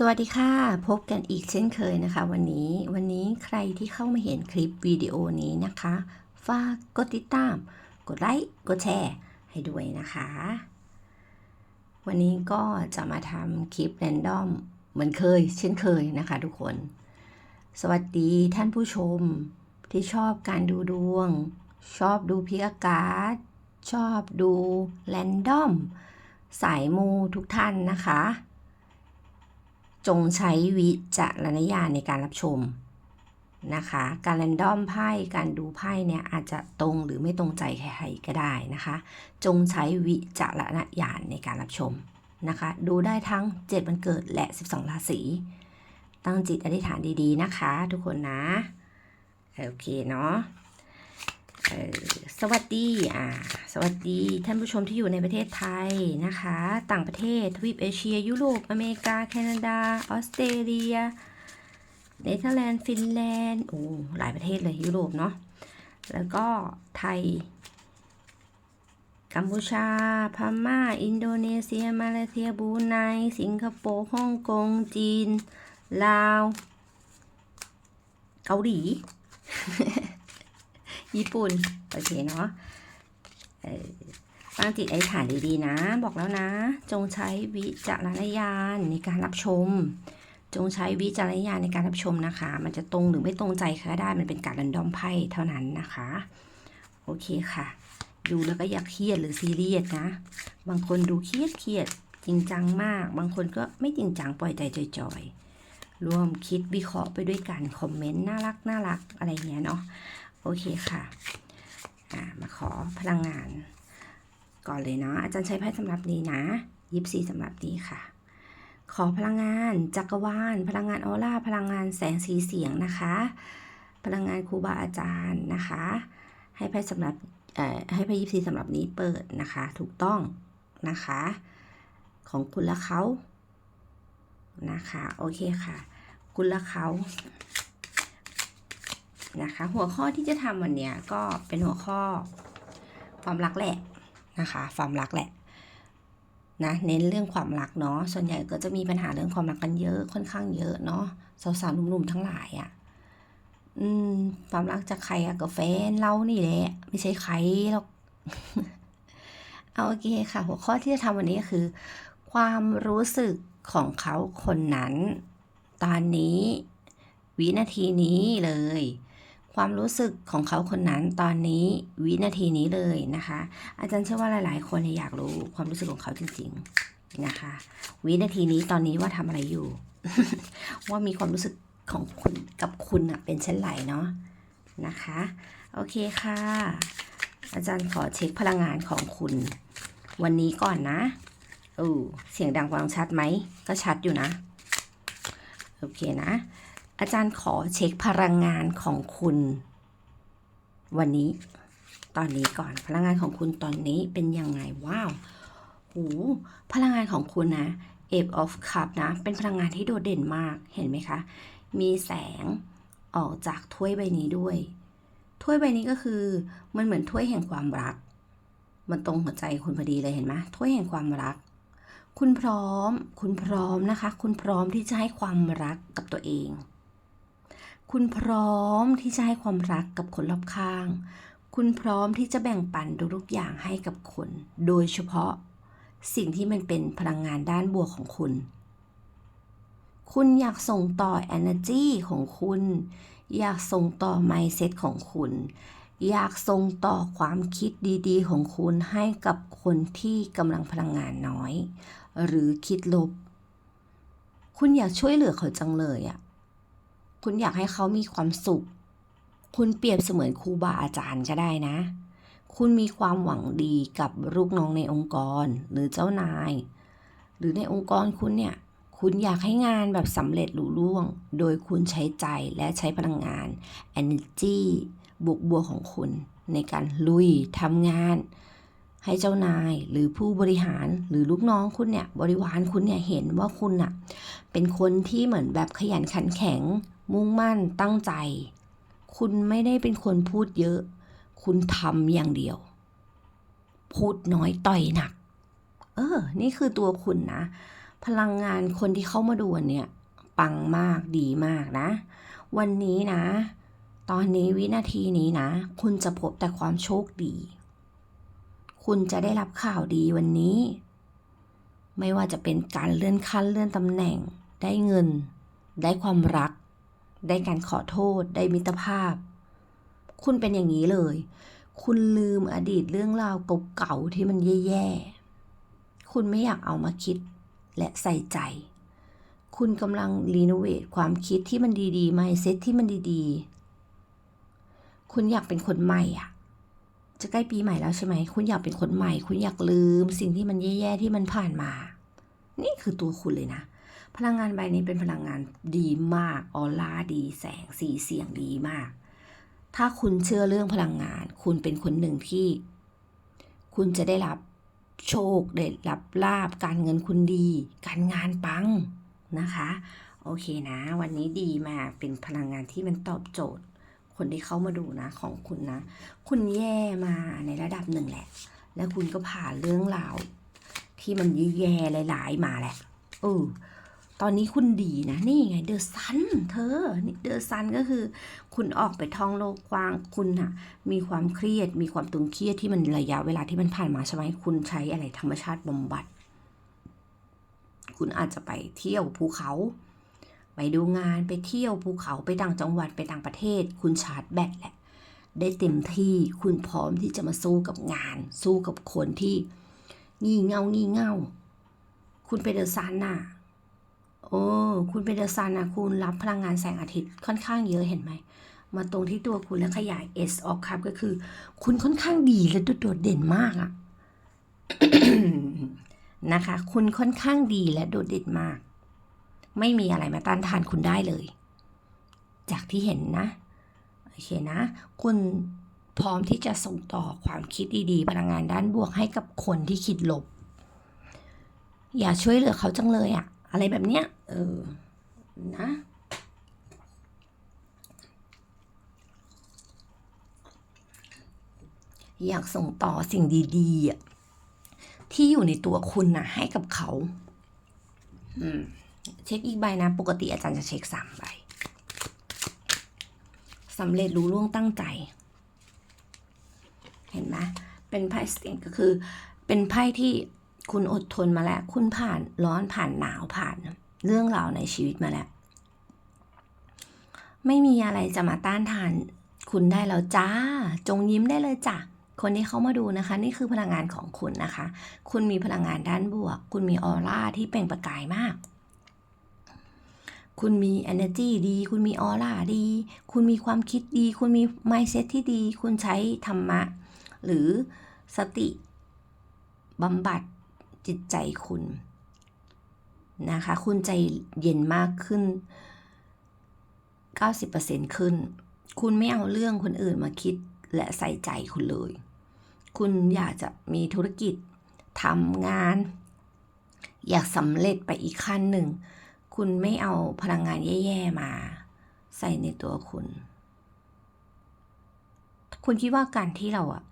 สวัสดีค่ะ พบกันอีกเช่นเคยนะคะ วันนี้วันนี้ใครที่เข้ามาเห็นคลิปวิดีโอนี้นะคะ ฝากกดติดตาม กดไลค์กดแชร์ให้ด้วยนะคะ วันนี้ก็จะมาทำคลิปแรนดอมเหมือนเคย เช่นเคยนะคะทุกคน สวัสดีท่านผู้ชมที่ชอบการดูดวง ชอบดูพิกอากาศชอบดูแรนดอมสายมูทุกท่านนะคะ จงใช้วิจารณญาณในการรับชมนะคะ การแรนดอมไพ่การดูไพ่เนี่ยอาจจะตรงหรือไม่ตรงใจใครๆก็ได้นะคะ จงใช้วิจารณญาณในการรับชมนะคะ ดูได้ทั้ง 7 วันเกิดและ 12 ราศีตั้งจิตอธิษฐานดีๆนะคะ ทุกคนนะ โอเคเนาะ สวัสดีอ่าสวัสดีท่านผู้ชมที่อยู่ในประเทศไทยนะคะ ต่างประเทศทวีปเอเชีย ยุโรป อเมริกา แคนาดา ออสเตรเลีย เนเธอร์แลนด์ ฟินแลนด์ โอ้ หลายประเทศเลยยุโรปเนาะ แล้วก็ไทย กัมพูชา พม่า อินโดนีเซีย มาเลเซีย บรูไน สิงคโปร์ ฮ่องกง จีน ลาว เกาหลี ญี่ปุ่น โอเคเนาะตั้งจิตอธิษฐานดีๆนะ บอกแล้วนะ จงใช้วิจารณญาณในการรับชม จงใช้วิจารณญาณในการรับชมนะคะ มันจะตรงหรือไม่ตรงใจก็ได้ มันเป็นการรันดอมไพ่เท่านั้นนะคะ โอเคค่ะ ดูแล้วก็อย่าเครียดหรือซีเรียสนะ บางคนดูเครียดเครียดจริงจังมาก บางคนก็ไม่จริงจังปล่อยใจจอยๆร่วมคิดวิเคราะห์ไปด้วยกัน คอมเมนต์น่ารักน่ารักอะไรเงี้ยเนาะ โอเคค่ะมาขอพลังงาน ก่อนเลยเนาะอาจารย์ใช้ไพ่สำหรับนี้นะยิบซีสำหรับนี้ค่ะ ขอพลังงานจักรวาล พลังงานออร่าพลังงานแสงสีเสียงนะคะ พลังงานครูบาอาจารย์นะคะ ให้ไพ่สำหรับให้ไพ่ยิปซีสำหรับนี้เปิดนะคะ ถูกต้องนะคะ ของคุณและเขานะคะ โอเคค่ะ คุณและเขา นะคะ หัวข้อที่จะทำวันนี้ก็เป็นหัวข้อความรักแหละนะคะความรักแหละนะเน้นเรื่องความรักเนาะส่วนใหญ่ก็จะมีปัญหาเรื่องความรักกันเยอะค่อนข้างเยอะเนาะสาวๆหนุ่มๆทั้งหลายอะ่ะอืมความรักจากใครอะกับแฟนเรานี่แหละไม่ใช่ใครหรอกเอาโอเคค่ะ หัวข้อที่จะทำวันนี้ก็คือ ความรู้สึกของเขาคนนั้น ตอนนี้ วินาทีนี้เลย ความรู้สึกของเขาคนนั้นตอนนี้วินาทีนี้เลยนะคะ อาจารย์เชื่อว่าหลาย ๆ คนเนี่ยอยากรู้ความรู้สึกของเขาจริง ๆนะคะ วินาทีนี้ตอนนี้ว่าทำอะไรอยู่ ว่ามีความรู้สึกของคุณกับคุณอะเป็นเช่นไรเนาะนะคะ โอเคค่ะ อาจารย์ขอเช็คพลังงานของคุณ วันนี้ก่อนนะโอ้เสียงดังฟังชัดไหม ก็ชัดอยู่นะ โอเคนะ อาจารย์ขอเช็คพลังงานของคุณ วันนี้ ตอนนี้ก่อนพลังงานของคุณตอนนี้เป็นยังไงว้าวหูพลังงานของคุณนะ Ape of Cup นะ เป็นพลังงานที่โดดเด่นมากเห็นไหมคะ มีแสงออกจากถ้วยใบนี้ด้วย ถ้วยใบนี้ก็คือมันเหมือนถ้วยแห่งความรัก มันตรงหัวใจคุณพอดีเลยเห็นไหมถ้วยแห่งความรัก คุณพร้อม คุณพร้อมนะคะ คุณพร้อมที่จะให้ความรักกับตัวเอง คุณพร้อมที่จะให้ความรักกับคนรอบข้าง คุณพร้อมที่จะแบ่งปันทุกอย่างให้กับคน โดยเฉพาะสิ่งที่มันเป็นพลังงานด้านบวกของคุณ คุณอยากส่งต่อ energy ของคุณ อยากส่งต่อ mindset ของคุณ อยากส่งต่อความคิดดีๆ ของคุณให้กับคนที่กำลังพลังงานน้อย หรือคิดลบ คุณอยากช่วยเหลือเขาจังเลยอะ่ะ คุณอยากให้เขามีความสุข คุณเปรียบเสมือนครูบาอาจารย์ก็ได้นะ คุณมีความหวังดีกับลูกน้องในองค์กรหรือเจ้านาย หรือในองค์กรคุณเนี่ย คุณอยากให้งานแบบสำเร็จลุล่วง โดยคุณใช้ใจและใช้พลังงาน energy บวกบวกของคุณ ในการลุยทำงาน ให้เจ้านายหรือผู้บริหารหรือลูกน้องคุณเนี่ย บริวารคุณเนี่ยเห็นว่าคุณน่ะเป็นคนที่เหมือนแบบขยันขันแข็ง มุ่งมั่นตั้งใจ คุณไม่ได้เป็นคนพูดเยอะ คุณทำอย่างเดียว พูดน้อยต่อยหนัก เออ นี่คือตัวคุณนะ พลังงานคนที่เข้ามาดูเนี่ย ปังมากดีมากนะ วันนี้นะ ตอนนี้วินาทีนี้นะ คุณจะพบแต่ความโชคดี คุณจะได้รับข่าวดีวันนี้ ไม่ว่าจะเป็นการเลื่อนขั้นเลื่อนตำแหน่ง ได้เงิน ได้ความรัก ได้การขอโทษ ได้มิตรภาพ คุณเป็นอย่างนี้เลย คุณลืมอดีตเรื่องราวเก่าๆที่มันแย่ๆ คุณไม่อยากเอามาคิดและใส่ใจ คุณกำลังรีโนเวทความคิดที่มันดีๆไม่เซ็ตที่มันดีๆ คุณอยากเป็นคนใหม่อะ จะใกล้ปีใหม่แล้วใช่ไหม คุณอยากเป็นคนใหม่ คุณอยากลืมสิ่งที่มันแย่ๆที่มันผ่านมา นี่คือตัวคุณเลยนะ พลังงานใบนี้เป็นพลังงานดีมากออร่าดีแสงสีเสียงดีมาก ถ้าคุณเชื่อเรื่องพลังงาน คุณเป็นคนหนึ่งที่ คุณจะได้รับโชคได้รับลาบการเงินคุณดี การงานปังนะคะ โอเคนะ วันนี้ดีมากเป็นพลังงานที่มันตอบโจทย์ คนที่เข้ามาดูนะของคุณนะ คุณแย่มาในระดับหนึ่งแหละ แล้วคุณก็ผ่านเรื่องราวที่มันแย่ๆหลายๆมาแหละเออ ตอนนี้คุณดีนะ นี่ไงเดอะซันเธอนี่เดอะซันก็คือ คุณออกไปท่องโลกกว้างคุณอะมีความเครียด มีความตึงเครียดที่มันระยะเวลาที่มันผ่านมาใช่ไหมคุณใช้อะไรธรรมชาติบำบัด คุณอาจจะไปเที่ยวภูเขาไปดูงานไปเที่ยวภูเขาไปต่างจังหวัดไปต่างประเทศ คุณชาร์จแบตแหละ ได้เต็มที่คุณพร้อมที่จะมาสู้กับงาน สู้กับคนที่ งี่เง่างี่เง่า คุณไปเดอะซันน่ะ โอ้คุณเป็นเดอะซันนะคุณรับพลังงานแสงอาทิตย์ค่อนข้างเยอะเห็นไหม มาตรงที่ตัวคุณแล้วขยาย S ออกครับก็คือ คุณค่อนข้างดีและโดดเด่นมากอะนะคะ คุณค่อนข้างดีและโดดเด่นมาก ไม่มีอะไรมาต้านทานคุณได้เลย จากที่เห็นนะโอเคนะ คุณพร้อมที่จะส่งต่อความคิดดีๆ พลังงานด้านบวกให้กับคนที่คิดลบ อย่าช่วยเหลือเขาจังเลยอะ อะไรแบบเนี้ย เออ นะ อยากส่งต่อสิ่งดีๆ ที่อยู่ในตัวคุณนะให้กับเขาเช็คอีกใบนะ ปกติอาจารย์จะเช็คสามใบสำเร็จรู้ล่วงตั้งใจ เห็นไหมเป็นไพ่สติงก็คือ เป็นไพ่ที่ คุณอดทนมาแล้ว คุณผ่านร้อนผ่านหนาวผ่าน เรื่องราวในชีวิตมาแล้ว ไม่มีอะไรจะมาต้านทาน คุณได้แล้วจ้า จงยิ้มได้เลยจ้ะคนที่เขามาดูนะคะ นี่คือพลังงานของคุณนะคะ คุณมีพลังงานด้านบวก คุณมีออร่าที่เปล่งประกายมาก คุณมี energy ดี คุณมีออร่าดี คุณมีความคิดดี คุณมี mindset ที่ดี คุณใช้ธรรมะ หรือสติบำบัด จิตใจคุณนะคะ คุณใจเย็นมากขึ้น 90%ขึ้น คุณไม่เอาเรื่องคนอื่นมาคิดและใส่ใจคุณเลย คุณอยากจะมีธุรกิจทำงาน อยากสำเร็จไปอีกขั้นหนึ่ง คุณไม่เอาพลังงานแย่ๆมาใส่ในตัวคุณ คุณคิดว่าการที่เราอะ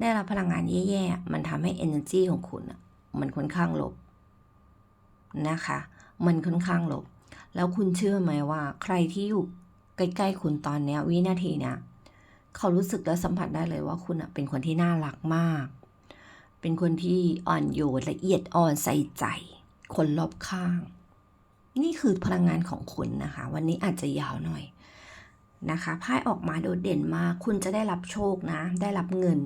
ได้รับพลังงานแย่ๆ มันทำให้ energy ของคุณอะ มันค่อนข้างลบนะคะ มันค่อนข้างลบ แล้วคุณเชื่อไหมว่า ใครที่อยู่ใกล้ๆคุณตอนเนี้ยวินาทีเนี้ยเขารู้สึกและสัมผัสได้เลยว่าคุณเป็นคนที่น่ารักมาก เป็นคนที่อ่อนโยนละเอียดอ่อนใส่ใจ คนรอบข้าง นี่คือพลังงานของคุณนะคะ วันนี้อาจจะยาวหน่อยนะคะไพ่ออกมาโดดเด่นมาก คุณจะได้รับโชคนะ ได้รับเงิน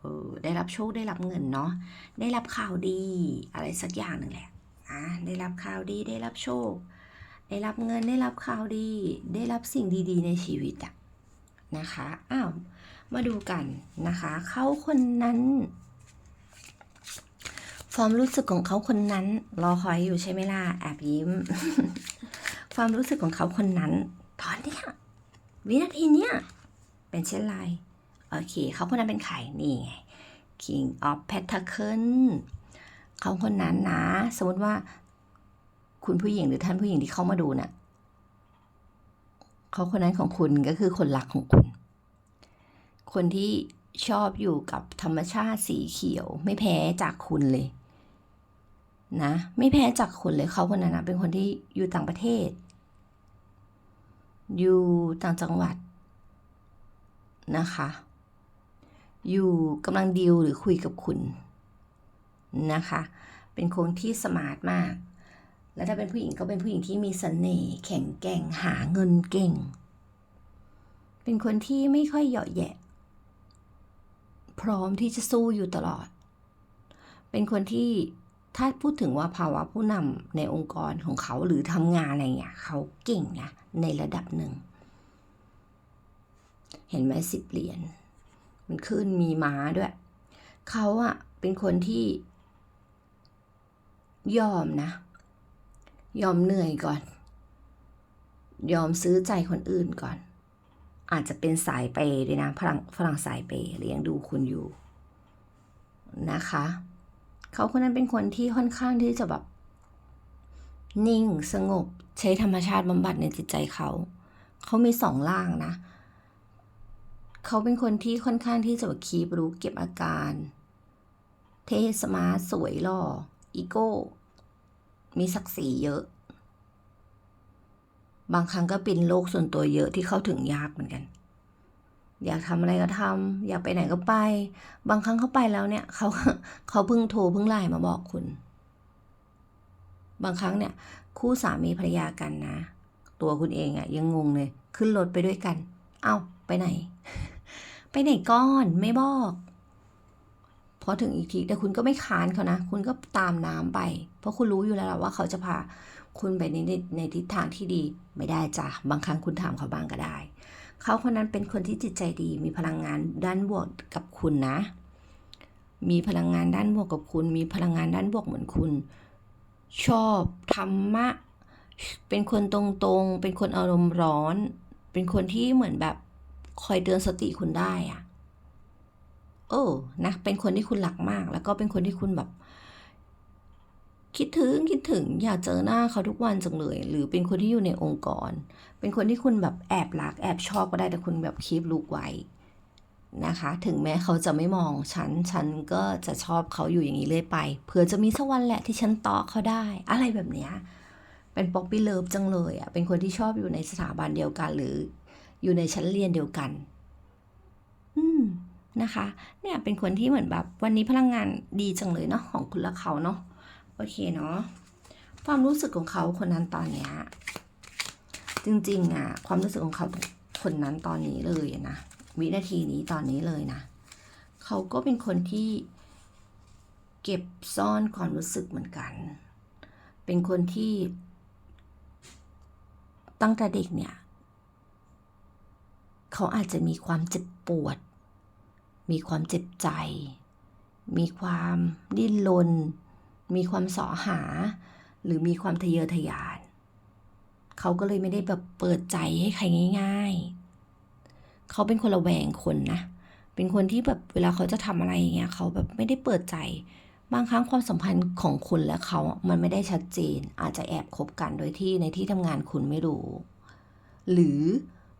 เออได้รับโชคได้รับเงินเนาะได้รับข่าวดีอะไรสักอย่างหนึ่งแหละอะได้รับข่าวดีได้รับโชค ได้รับเงินได้รับข่าวดี ได้รับสิ่งดีๆ ในชีวิตอะนะคะอ้าวมาดูกันนะคะเขาคนนั้นความรู้สึกของเขาคนนั้น รอคอยอยู่ใช่ไหมล่ะแอบยิ้ม ความรู้สึกของเขาคนนั้น ตอนเนี้ยวินาทีเนี้ยเป็นเช่นไร โอเค เขาคนนั้นเป็นใครนี่ไง King of Pentacle เขาคนนั้นนะ สมมติว่า คุณผู้หญิงหรือท่านผู้หญิงที่เข้ามาดูน่ะเขาคนนั้นของคุณก็คือคนรักของคุณ คนที่ชอบอยู่กับธรรมชาติสีเขียว ไม่แพ้จากคุณเลย นะ ไม่แพ้จากคุณเลยเขาคนนั้นนะเป็นคนที่อยู่ต่างประเทศ อยู่ต่างจังหวัดนะคะ อยู่กำลังดีลหรือคุยกับคุณนะคะ เป็นคนที่สมาร์ทมาก แล้วถ้าเป็นผู้หญิงก็เป็นผู้หญิงที่มีเสน่ห์แข็งแกร่งหาเงินเก่ง เป็นคนที่ไม่ค่อยเหยาะแยะ พร้อมที่จะสู้อยู่ตลอด เป็นคนที่ถ้าพูดถึงว่าภาวะผู้นำในองค์กรของเขาหรือทำงานอะไรเงี้ยเขาเก่งนะในระดับหนึ่ง เห็นไหมสิบเหรียญ มันขึ้นมีม้าด้วย เขาอะเป็นคนที่ ยอมนะ ยอมเหนื่อยก่อน ยอมซื้อใจคนอื่นก่อน อาจจะเป็นสายเปย์ด้วยนะฝรั่งฝรั่งสายเปย์เลี้ยงดูคุณอยู่นะคะ เขาคนนั้นเป็นคนที่ค่อนข้างที่จะแบบนิ่งสงบใช้ธรรมชาติบำบัดในจิตใจเขา เขามีสองล่างนะ เขาเป็นคนที่ค่อนข้างที่จะคีบรู้เก็บอาการ เทสมาร์ทสวยหล่ออีโก้ มีศักดิ์ศรีเยอะ บางครั้งก็เป็นโลกส่วนตัวเยอะที่เข้าถึงยากเหมือนกัน อยากทำอะไรก็ทำอยากไปไหนก็ไป บางครั้งเขาไปแล้วเนี่ยเขาเขาเพิ่งโทรเพิ่งไลน์มาบอกคุณ บางครั้งเนี่ย คู่สามีภรรยากันนะ ตัวคุณเองอะยังงงเลย ขึ้นรถไปด้วยกัน เอ้าไปไหน ไปไหนก้อนไม่บอก พอถึงอีกทีแต่คุณก็ไม่ค้านเขานะ คุณก็ตามน้ำไป เพราะคุณรู้อยู่แล้วว่าเขาจะพาคุณไปในในในทิศทางที่ดีไม่ได้จ้ะบางครั้งคุณถามเขาบ้างก็ได้ เขาคนนั้นเป็นคนที่จิตใจดี มีพลังงานด้านบวกกับคุณนะ มีพลังงานด้านบวกกับคุณ มีพลังงานด้านบวกเหมือนคุณ ชอบธรรมะเป็นคนตรงๆ เป็นคนอารมณ์ร้อน เป็นคนที่เหมือนแบบ คอยเตือนสติคุณได้อะเออนะ เป็นคนที่คุณรักมาก แล้วก็เป็นคนที่คุณแบบ คิดถึงคิดถึงอยากเจอหน้าเขาทุกวันจังเลย หรือเป็นคนที่อยู่ในองค์กร เป็นคนที่คุณแบบแอบรักแอบชอบก็ได้แต่คุณแบบคีบลูกไว้นะคะ ถึงแม้เขาจะไม่มองฉัน ฉันก็จะชอบเขาอยู่อย่างนี้เลยไป เผื่อจะมีสักวันแหละที่ฉันต่อเขาได้ อะไรแบบเนี้ยเป็นป๊อปปี้เลิฟจังเลยอะ เป็นคนที่ชอบอยู่ในสถาบันเดียวกันหรือ อยู่ในชั้นเรียนเดียวกัน อืมนะคะ เนี่ยเป็นคนที่เหมือนแบบ วันนี้พลังงานดีจังเลยเนาะของคุณและเขาเนาะโอเคเนาะความรู้สึกของเขาคนนั้นตอนเนี้ยจริงๆอะความรู้สึกของเขาคนนั้นตอนนี้เลยนะวินาทีนี้ตอนนี้เลยนะเขาก็เป็นคนที่เก็บซ่อนความรู้สึกเหมือนกัน เป็นคนที่ตั้งแต่เด็กเนี่ย เขาอาจจะมีความเจ็บปวด มีความเจ็บใจ มีความดิ้นรน มีความสอหา หรือมีความทะเยอทะยาน เขาก็เลยไม่ได้แบบเปิดใจให้ใครง่าย ๆ เขาเป็นคนระแวงคนนะ เป็นคนที่แบบเวลาเขาจะทำอะไรอย่างเงี้ย เขาแบบไม่ได้เปิดใจ บางครั้งความสัมพันธ์ของคุณและเขา มันไม่ได้ชัดเจน อาจจะแอบคบกันโดยที่ในที่ทำงานคุณไม่รู้ หรือ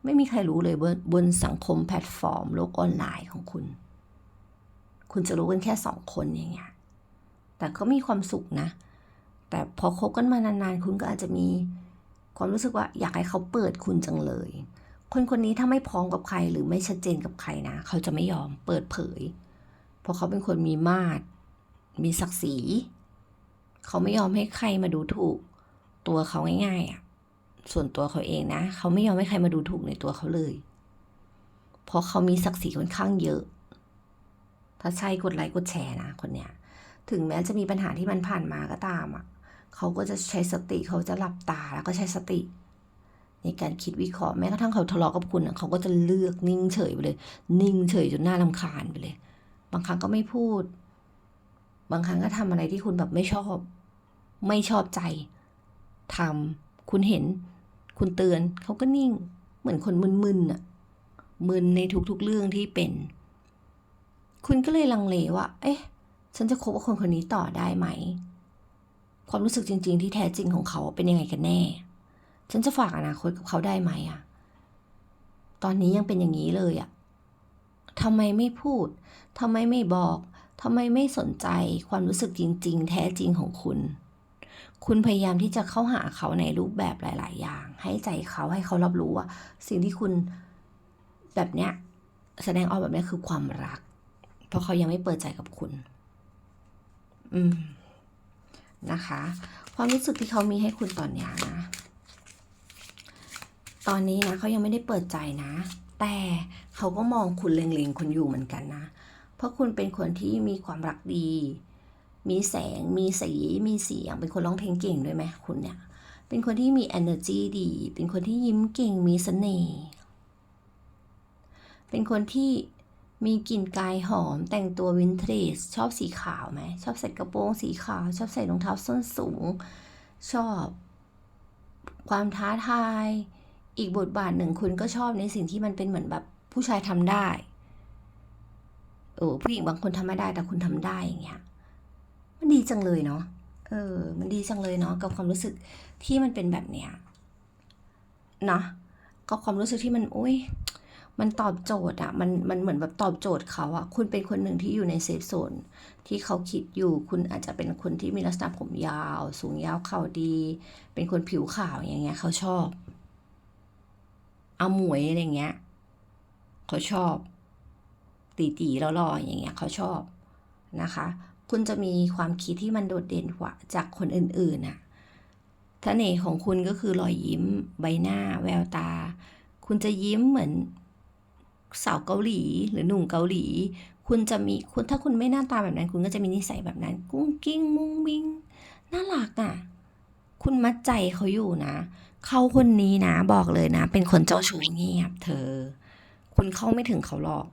ไม่มีใครรู้เลยบนบนสังคมแพลตฟอร์ม โลกออนไลน์ของคุณ คุณจะรู้กันแค่สองคนอย่างเงี้ย แต่ก็มีความสุขนะ แต่พอคบกันมานานๆ คุณก็อาจจะมีความรู้สึกว่าอยากให้เขาเปิดคุณจังเลย คนคนนี้ถ้าไม่พร้อมกับใครหรือไม่ชัดเจนกับใครนะ เขาจะไม่ยอมเปิดเผย เพราะเขาเป็นคนมีมาตร มีศักดิ์ศรี เขาไม่ยอมให้ใครมาดูถูก ตัวเขาง่ายๆอะ ส่วนตัวเขาเองนะ เขาไม่ยอมให้ใครมาดูถูกในตัวเขาเลย เพราะเขามีศักดิ์ศรีค่อนข้างเยอะ ถ้าใช่กดไลค์กดแชร์นะคนเนี้ย ถึงแม้จะมีปัญหาที่มันผ่านมาก็ตามอะ เขาก็จะใช้สติเขาจะหลับตาแล้วก็ใช้สติ ในการคิดวิเคราะห์แม้กระทั่งเขาทะเลาะกับคุณอะเขาก็จะเลือกนิ่งเฉยไปเลย นิ่งเฉยจนหน่ารำคาญไปเลย บางครั้งก็ไม่พูด บางครั้งก็ทำอะไรที่คุณแบบไม่ชอบ ไม่ชอบใจทำคุณเห็น คุณเตือนเขาก็นิ่ง เหมือนคนมึนๆอะมึนในทุกๆเรื่องที่เป็น คุณก็เลยลังเลว่า เอ๊ะ ฉันจะคบกับคนคนนี้ต่อได้ไหม ความรู้สึกจริง ๆ ที่แท้จริงของเขาเป็นยังไงกันแน่ ฉันจะฝากอนาคตกับเขาได้ไหมอะตอนนี้ยังเป็นอย่างนี้เลยอะทำไมไม่พูด ทำไมไม่บอก ทำไมไม่สนใจความรู้สึกจริง ๆ แท้จริงของคุณ คุณพยายามที่จะเข้าหาเขาในรูปแบบหลาย ๆ อย่าง ให้ใจเขาให้เขารับรู้ว่าสิ่งที่คุณแบบเนี้ยแสดงออกแบบเนี้ยคือความรัก เพราะเขายังไม่เปิดใจกับคุณ อืม นะคะ ความรู้สึกที่เขามีให้คุณตอนนี้นะ ตอนนี้นะเขายังไม่ได้เปิดใจนะ แต่เขาก็มองคุณเล็งๆคุณอยู่เหมือนกันนะ เพราะคุณเป็นคนที่มีความรักดี มีแสง มีสี มีเสียง เป็นคนร้องเพลงเก่งด้วยไหมคุณเนี่ย เป็นคนที่มี energy ดี เป็นคนที่ยิ้มเก่ง มีเสน่ห์ เป็นคนที่มีกลิ่นกายหอม แต่งตัววินเทจ ชอบสีขาวไหม ชอบใส่กระโปรงสีขาว ชอบใส่รองเท้าส้นสูง ชอบ ความท้าทาย อีกบทบาทหนึ่งคุณก็ชอบในสิ่งที่มันเป็นเหมือนแบบผู้ชายทำได้ เออผู้หญิงบางคนทำไม่ได้แต่คุณทำได้อย่างเงี้ย มันดีจังเลยเนาะ เออ มันดีจังเลยเนาะกับความรู้สึกที่มันเป็นแบบเนี้ยเนาะกับความรู้สึกที่มันอุ้ยมันตอบโจทย์อะมันมันเหมือนแบบตอบโจทย์เขาอะคุณเป็นคนหนึ่งที่อยู่ในเซฟโซนที่เขาคิดอยู่ คุณอาจจะเป็นคนที่มีลักษณะผมยาว สูงยาวเข่าดี เป็นคนผิวขาวอย่างเงี้ย เขาชอบ เอาหมวยอะไรเงี้ย เขาชอบ ตีตีๆแล้วรอๆอย่างเงี้ย เขาชอบนะคะ คุณจะมีความคิดที่มันโดดเด่นกว่าจากคนอื่นๆน่ะเสน่ห์ของคุณก็คือรอยยิ้ม ใบหน้า แววตา คุณจะยิ้มเหมือนสาวเกาหลีหรือหนุ่มเกาหลี คุณจะมีคุณถ้าคุณไม่หน้าตาแบบนั้น คุณก็จะมีนิสัยแบบนั้น กุ้งกิ้ง มุ้งมิงน่ารักอะ คุณมัดใจเขาอยู่นะ เขาคนนี้นะบอกเลยนะ เป็นคนเจ้าชู้เงียบ เธอ คุณเข้าไม่ถึงเขาหรอก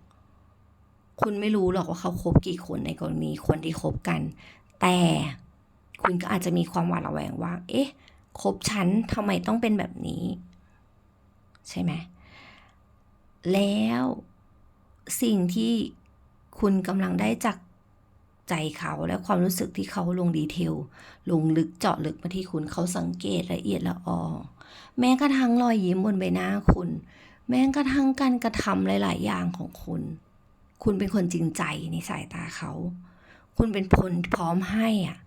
คุณไม่รู้หรอกว่าเขาคบกี่คนในกรณีคนที่คบกัน แต่คุณก็อาจจะมีความหวาดระแวงว่า เอ๊ะคบฉันทำไมต้องเป็นแบบนี้ ใช่ไหม แล้วสิ่งที่คุณกำลังได้จากใจเขาและความรู้สึกที่เขาลงดีเทล ลงลึกเจาะลึกมาที่คุณเขาสังเกตละเอียดละออแม้กระทั่งรอยยิ้มบนใบหน้าคุณ แม้กระทั่งการกระทำหลาย ๆ อย่างของคุณ คุณเป็นคนจริงใจในสายตาเขา คุณเป็นคนพร้อมให้อะ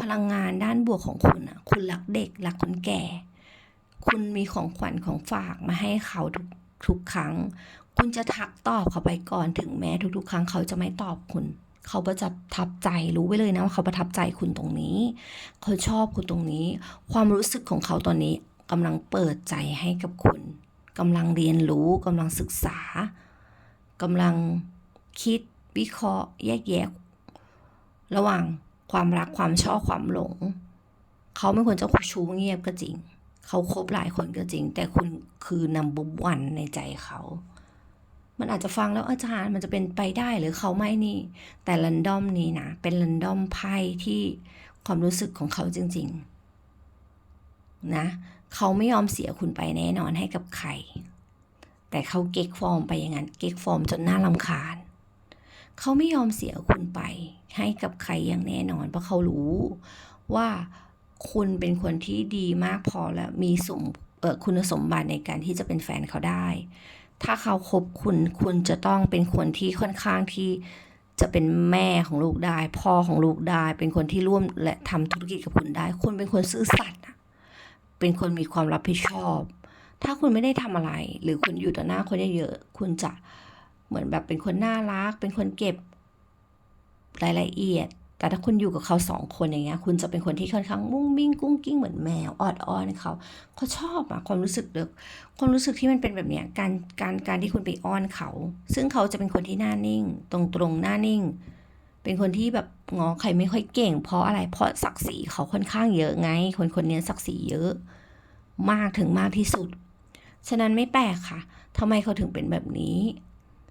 พลังงานด้านบวกของคุณอะ คุณรักเด็กรักคนแก่ คุณมีของขวัญของฝากมาให้เขาทุกทุกครั้ง คุณจะทักตอบเขาไปก่อนถึงแม้ทุกๆ ครั้งเขาจะไม่ตอบคุณ เขาประจะทับใจรู้ไว้เลยนะว่าเขาประทับใจคุณตรงนี้ เขาชอบคุณตรงนี้ ความรู้สึกของเขาตอนนี้กำลังเปิดใจให้กับคุณกำลังเรียนรู้กำลังศึกษากำลัง คิด วิเคราะห์ แยกแยะระหว่างความรักความชอบความหลง เขาไม่ควรจะชู้เงียบก็จริง เขาคบหลายคนก็จริง แต่คุณคือ number one ในใจเขา มันอาจจะฟังแล้วอาจารย์มันจะเป็นไปได้หรือเขาไม่นี่ แต่รันดอมนี้นะ เป็นรันดอมไพ่ที่ความรู้สึกของเขาจริง ๆ นะ เขาไม่ยอมเสียคุณไปแน่นอนให้กับใคร แต่เขาเก๊กฟอร์มไปอย่างนั้น เก๊กฟอร์มจนน่าลำคาญ เขาไม่ยอมเสียคุณไปให้กับใครอย่างแน่นอน เพราะเขารู้ว่าคุณเป็นคนที่ดีมากพอแล้วมีสมคุณสมบัติในการที่จะเป็นแฟนเขาได้ ถ้าเขาคบคุณคุณจะต้องเป็นคนที่ค่อนข้างที่จะเป็นแม่ของลูกได้ พ่อของลูกได้ เป็นคนที่ร่วมและทำธุรกิจกับคุณได้ คุณเป็นคนซื่อสัตย์เป็นคนมีความรับผิดชอบ ถ้าคุณไม่ได้ทำอะไร หรือคุณอยู่ต่อหน้าคนเยอะๆคุณจะ เหมือนแบบเป็นคนน่ารัก เป็นคนเก็บรายละเอียด แต่ถ้าคุณอยู่กับเขาสองคนอย่างเงี้ย คุณจะเป็นคนที่ค่อนข้างมุ้งมิ้งกุ้งกิ้งเหมือนแมวออดอ้อนเขาเขาชอบอะความรู้สึกเด็กความรู้สึกที่มันเป็นแบบเนี้ยการการการที่คุณไปอ้อนเขา ซึ่งเขาจะเป็นคนที่หน้านิ่ง ตรงตรงหน้านิ่ง เป็นคนที่แบบงอใครไม่ค่อยเก่ง เพราะอะไร เพราะศักดิ์ศรีเขาค่อนข้างเยอะไง คนคนนี้ศักดิ์ศรีเยอะ มากถึงมากที่สุด ฉะนั้นไม่แปลกค่ะทำไมเขาถึงเป็นแบบนี้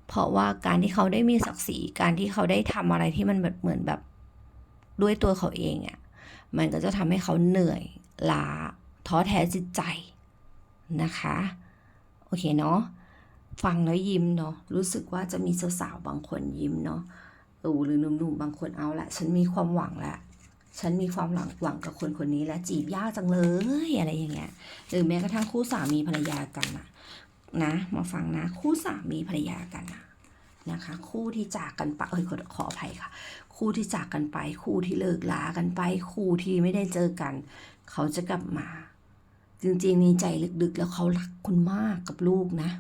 เพราะว่าการที่เขาได้มีศักดิ์ศรีการที่เขาได้ทำอะไรที่มันแบบเหมือนแบบด้วยตัวเขาเองอะ่ะมันก็จะทำให้เขาเหนื่อยล้าท้อแท้จิตใจนะคะ โอเคเนาะฟังแล้วยิ้มเนาะรู้สึกว่าจะมีสาวๆบางคนยิ้มเนาะเออหรือหนุ่มๆบางคนเอาละฉันมีความหวังละฉันมีความหวังหวังกับคนคนนี้และจีบยากจังเลยอะไรอย่างเงี้ยหรือแม้กระทั่งคู่สามีภรรยากันนะ นะมาฟังนะ คู่สามีภรรยากันนะนะคะ คู่ที่จากกันไปเอ้ยขอขออภัยค่ะ คู่ที่จากกันไป คู่ที่เลิกลากันไป คู่ที่ไม่ได้เจอกัน เขาจะกลับมา จริงๆในใจลึกๆ แล้วเขารักคุณมากกับลูกนะ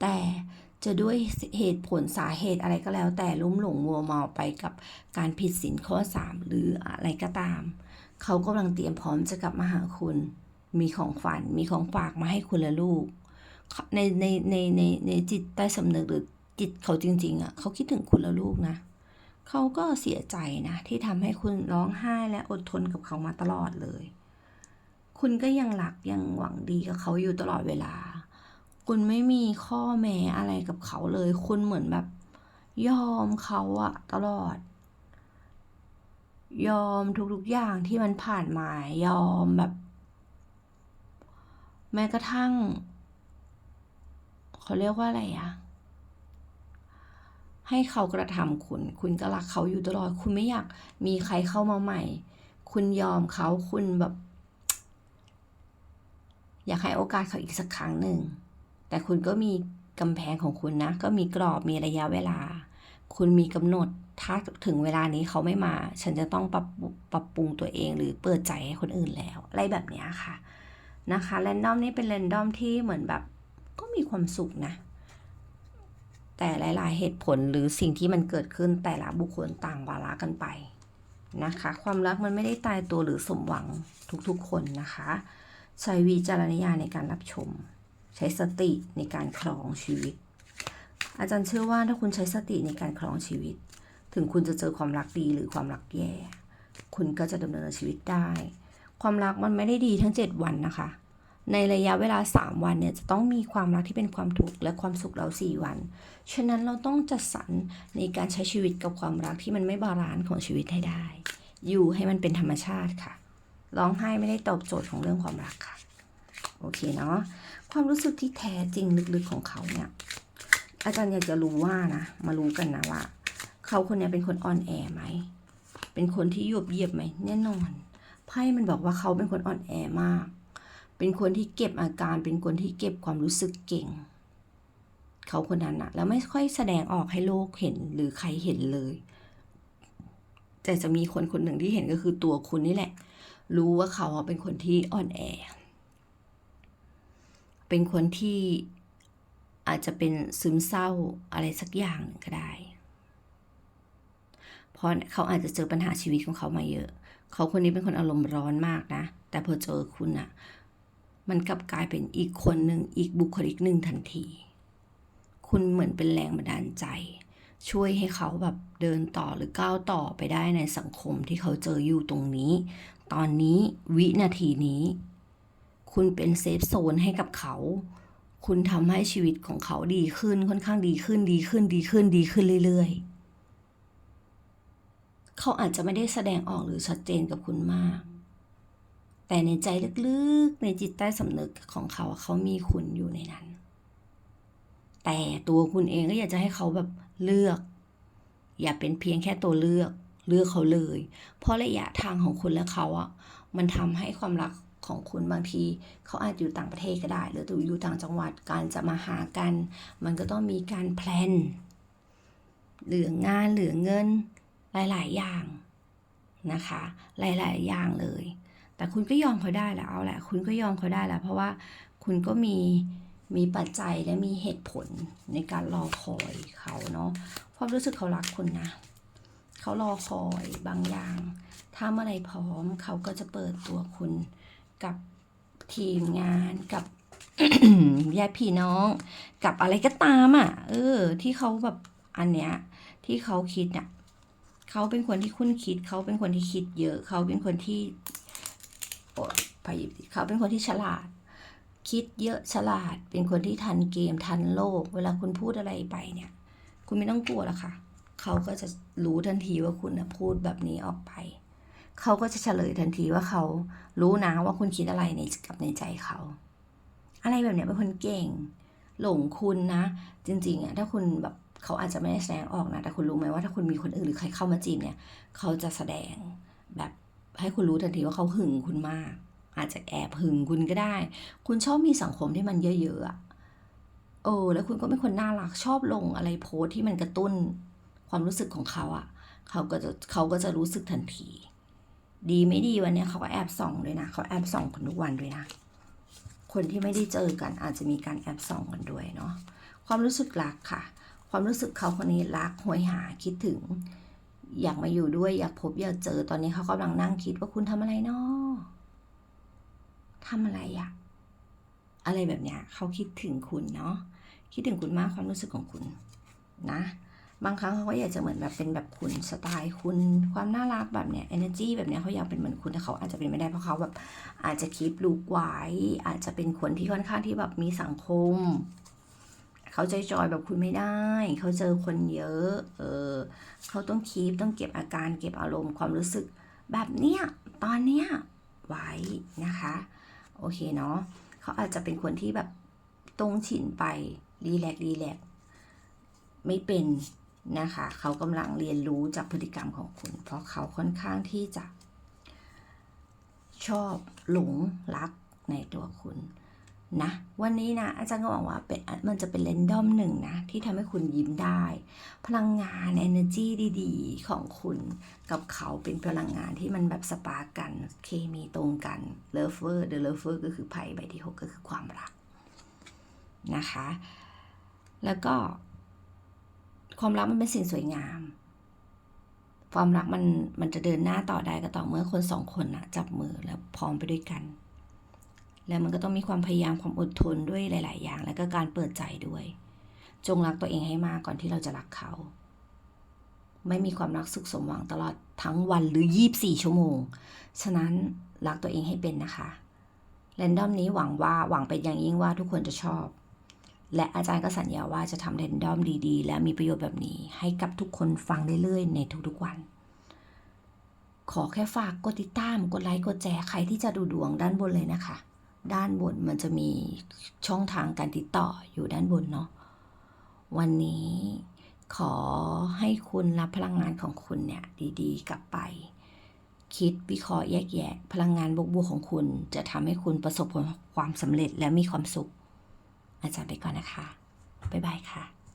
แต่จะด้วยเหตุผลสาเหตุอะไรก็แล้ว แต่ลุ่มหลงมัวเมาไปกับการผิดศีลข้อสามหรืออะไรก็ตาม เขากำลังเตรียมพร้อมจะกลับมาหาคุณ มีของฝันมีของฝากมาให้คุณและลูก ในในในในในจิตใต้สำนึกหรือจิตเขาจริง ๆอะเขาคิดถึงคุณและลูกนะเขาก็เสียใจนะที่ทำให้คุณร้องไห้และอดทนกับเขามาตลอดเลย คุณก็ยังรักยังหวังดีกับเขาอยู่ตลอดเวลา คุณไม่มีข้อแม้อะไรกับเขาเลย คุณเหมือนแบบยอมเขาอะตลอด ยอมทุกๆอย่างที่มันผ่านมายอมแบบ แม้กระทั่ง เขาเรียกว่าอะไรอะให้เขากระทำคุณ คุณก็รักเขาอยู่ตลอด คุณไม่อยากมีใครเข้ามาใหม่ คุณยอมเขา คุณแบบ อยากให้โอกาสเขาอีกสักครั้งหนึ่ง แต่คุณก็มีกำแพงของคุณนะ ก็มีกรอบ มีระยะเวลา คุณมีกำหนด ถ้าถึงเวลานี้เขาไม่มา ฉันจะต้องปรับปรับปรุงตัวเองหรือเปิดใจให้คนอื่นแล้ว อะไรแบบนี้ค่ะ นะคะ แรนดอมนี่เป็นแรนดอมที่เหมือนแบบ ก็มีความสุขนะ แต่หลาย ๆ เหตุผลหรือสิ่งที่มันเกิดขึ้นแต่ละบุคคลต่างวาระกันไปนะคะ ความรักมันไม่ได้ตายตัวหรือสมหวังทุกๆคนนะคะ ใช้วิจารณญาณในการรับชม ใช้สติในการครองชีวิต อาจารย์เชื่อว่าถ้าคุณใช้สติในการครองชีวิต ถึงคุณจะเจอความรักดีหรือความรักแย่ คุณก็จะดำเนินชีวิตได้ ความรักมันไม่ได้ดีทั้ง 7 วันนะคะ ในระยะเวลา 3 วันเนี่ยจะต้องมีความรักที่เป็นความทุกข์และความสุขเรา4วัน ฉะนั้นเราต้องจัดสรรในการใช้ชีวิตกับความรักที่มันไม่บาลานซ์ของชีวิตให้ได้ อยู่ให้มันเป็นธรรมชาติค่ะ ร้องไห้ไม่ได้ตอบโจทย์ของเรื่องความรักค่ะ โอเคเนาะ ความรู้สึกที่แท้จริงลึกๆของเขาเนี่ย อาจารย์อยากจะรู้ว่านะ มารู้กันนะว่า เขาคนนี้เป็นคนอ่อนแอไหม เป็นคนที่หยบเยียบไหมแน่นอน ไพ่มันบอกว่าเขาเป็นคนอ่อนแอมาก เป็นคนที่เก็บอาการ เป็นคนที่เก็บความรู้สึกเก่ง เขาคนนั้นอะแล้วไม่ค่อยแสดงออกให้โลกเห็นหรือใครเห็นเลย แต่จะมีคนคนหนึ่งที่เห็นก็คือตัวคุณนี่แหละ รู้ว่าเขาเป็นคนที่อ่อนแอ เป็นคนที่อาจจะเป็นซึมเศร้าอะไรสักอย่างหนึ่งก็ได้ เพราะเขาอาจจะเจอปัญหาชีวิตของเขามาเยอะ เขาคนนี้เป็นคนอารมณ์ร้อนมากนะ แต่พอเจอคุณอะ มันกลับกลายเป็นอีกคนหนึ่งอีกบุคลิกหนึ่งทันที คุณเหมือนเป็นแรงบันดาลใจ ช่วยให้เขาแบบเดินต่อหรือก้าวต่อไปได้ในสังคมที่เขาเจออยู่ตรงนี้ ตอนนี้วินาทีนี้ คุณเป็นเซฟโซนให้กับเขา คุณทำให้ชีวิตของเขาดีขึ้นค่อนข้างดีขึ้นดีขึ้นดีขึ้นดีขึ้นเรื่อย ๆ เขาอาจจะไม่ได้แสดงออกหรือชัดเจนกับคุณมาก แต่ในใจลึกๆ ในจิตใต้สำนึกของเขาเขามีคุณอยู่ในนั้น แต่ตัวคุณเองก็อยากจะให้เขาแบบเลือก อย่าเป็นเพียงแค่ตัวเลือก เลือกเขาเลย เพราะระยะทางของคุณและเขาอะมันทำให้ความรักของคุณบางทีเขาอาจอยู่ต่างประเทศก็ได้ หรืออยู่ต่างจังหวัดการจะมาหากัน มันก็ต้องมีการแพลนเหลืองานเหลือเงินหลาย ๆ อย่างนะคะ หลาย ๆ อย่างเลย แต่คุณก็ยอมเขาได้แล้วเอาแหละ คุณก็ยอมเขาได้แล้วเพราะว่าคุณก็มีมีปัจจัยและมีเหตุผลในการรอคอยเขาเนาะความรู้สึกเขารักคุณนะเขารอคอยบางอย่างถ้าเมื่อไหรพร้อมเขาก็จะเปิดตัวคุณกับทีมงานกับญาติพี่น้อง กับอะไรก็ตามอะ เออ ที่เขาแบบอันเนี้ยที่เขาคิดเนี่ยเขาเป็นคนที่คุ้นคิด เขาเป็นคนที่คิดเยอะ เขาเป็นคนที่ โอ้ยพยิบเขาเป็นคนที่ฉลาด คิดเยอะฉลาด เป็นคนที่ทันเกมทันโลก เวลาคุณพูดอะไรไปเนี่ย คุณไม่ต้องกลัวหรอกค่ะ เขาก็จะรู้ทันทีว่าคุณนะพูดแบบนี้ออกไป เขาก็จะเฉลยทันทีว่าเขารู้นะว่าคุณคิดอะไรในกับในใจเขา อะไรแบบเนี้ยเป็นคนเก่ง หลงคุณนะ จริงๆอะถ้าคุณแบบเขาอาจจะไม่ได้แสดงออกนะ แต่คุณรู้ไหมว่าถ้าคุณมีคนอื่นหรือใครเข้ามาจีบเนี่ย เขาจะแสดงแบบ ให้คุณรู้ทันทีว่าเขาหึงคุณมาก อาจจะแอบหึงคุณก็ได้ คุณชอบมีสังคมที่มันเยอะๆอะเออ แล้วคุณก็เป็นคนน่ารักชอบลงอะไรโพสต์ที่มันกระตุ้นความรู้สึกของเขาอะเขาก็จะเขาก็จะรู้สึกทันที ดีไม่ดีวันนี้เขาก็แอบส่องด้วยนะเขาแอบส่องคุณทุกวันด้วยนะคนที่ไม่ได้เจอกันอาจจะมีการแอบส่องกันด้วยเนาะความรู้สึกรักค่ะ ความรู้สึกเขาคนนี้รักหวยหาคิดถึง อยากมาอยู่ด้วย อยากพบอยากเจอตอนนี้เขากำลังนั่งคิดว่าคุณทำอะไรเนาะทำอะไรอะอะไรแบบเนี้ยเขาคิดถึงคุณเนาะคิดถึงคุณมากความรู้สึกของคุณนะ บางครั้งเขาก็อยากจะเหมือนแบบเป็นแบบคุณสไตล์คุณ ความน่ารักแบบเนี้ย energy แบบเนี้ยเขาอยากเป็นเหมือนคุณแต่เขาอาจจะเป็นไม่ได้เพราะเขาแบบอาจจะคีปลูกไว้อาจจะเป็นคนที่ค่อนข้างที่แบบมีสังคม เขาใจจอยแบบคุณไม่ได้ เขาเจอคนเยอะ เออเขาต้องคีปต้องเก็บอาการเก็บอารมณ์ความรู้สึก แบบเนี้ยตอนเนี้ยไว้นะคะ โอเคเนาะเขาอาจจะเป็นคนที่แบบตรงฉินไปรีแลกรีแลกไม่เป็นนะคะเขากำลังเรียนรู้จากพฤติกรรมของคุณ เพราะเขาค่อนข้างที่จะ ชอบหลงรักในตัวคุณ นะวันนี้นะอาจารย์ก็หวังว่าเป็นมันจะเป็นเรนดอมหนึ่งนะ ที่ทำให้คุณยิ้มได้ พลังงาน energy ดีๆ ของคุณกับเขาเป็นพลังงานที่มันแบบสปาร์กกัน เคมีตรงกัน lover the lover ก็คือไพ่ใบที่ 6 ก็คือความรักนะคะ แล้วก็ ความรักมันเป็นสิ่งสวยงาม ความรักมันมันจะเดินหน้าต่อได้ก็ต่อเมื่อคนสองคนนะจับมือแล้วพร้อมไปด้วยกัน แล้วมันก็ต้องมีความพยายามความอดทนด้วยหลาย ๆ อย่าง แล้วก็การเปิดใจด้วย จงรักตัวเองให้มากก่อนที่เราจะรักเขา ไม่มีความรักสุขสมหวังตลอดทั้งวันหรือ 24 ชั่วโมง ฉะนั้นรักตัวเองให้เป็นนะคะแรนดอมนี้หวังว่าหวังเป็นอย่างยิ่งว่าทุกคนจะชอบ และอาจารย์ก็สัญญาว่าจะทำแรนดอมดีๆ และมีประโยชน์แบบนี้ ให้กับทุกคนฟังเรื่อย ๆ ในทุก ๆ วันขอแค่ฝากกดติดตาม กดไลค์ กดแชร์ใครที่จะดูดวงด้านบนเลยนะคะ ด้านบนมันจะมีช่องทางการติดต่ออยู่ด้านบนเนาะวันนี้ขอให้คุณรับพลังงานของคุณเนี่ยดีๆ กลับไป คิดวิเคราะห์แยกแยะ พลังงานบวกๆของคุณจะทำให้คุณประสบผลความสำเร็จและมีความสุข อาจารย์ไปก่อนนะคะ บ๊ายบายค่ะ